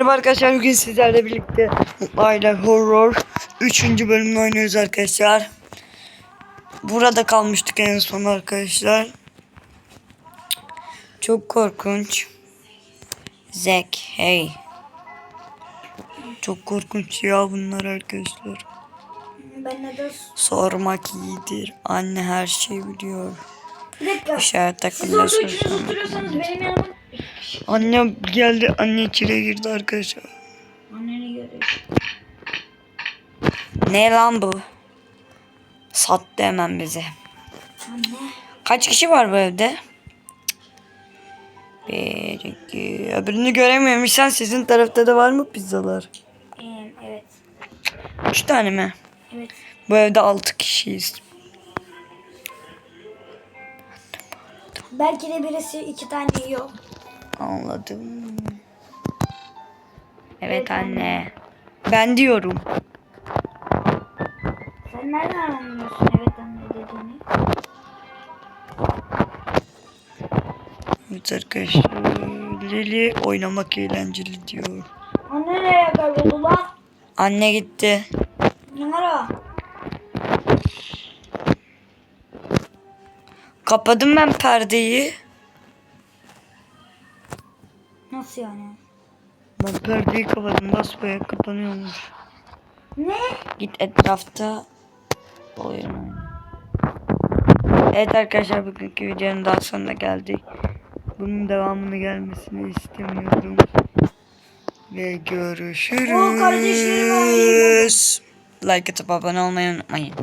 Merhaba arkadaşlar bugün sizlerle birlikte Aile Horror 3. bölümünü oynuyoruz arkadaşlar. Burada kalmıştık en son arkadaşlar. Çok korkunç. Zack hey. Çok korkunç ya bunlar arkadaşlar. Sormak iyidir. Anne her şeyi biliyor. Bir dakika. İşaret Siz takımda orada üçünüz oturuyorsanız benim yanıma... Annem geldi. Anne içeri girdi arkadaşlar. Anneni görüyor. Ne lan bu? Sattı hemen bize. Anne. Kaç kişi var bu evde? Bir, iki, öbürünü göremiyorum. Sen sizin tarafta da var mı pizzalar? Evet. Üç tane mi? Evet. Bu evde altı kişiyiz. Belki de birisi iki tane yiyor. Anladım. Evet anne. Ben diyorum. Sen nereden anlıyorsun evet anne dediğini? Evet arkadaşlar. Lili oynamak eğlenceli diyor. Anne nereye kayboldu lan? Anne gitti. Numara. Kapadım ben perdeyi. Nasıl yani? Ben perdeyi kapadım. Basbaya kapanıyormuş. Ne? Git etrafta oyun oyna. Evet arkadaşlar bugünkü videonun daha sonuna geldik. Bunun devamını gelmesini istemiyorum. Ve görüşürüz. Ay. Like atıp abone olmayı unutmayın.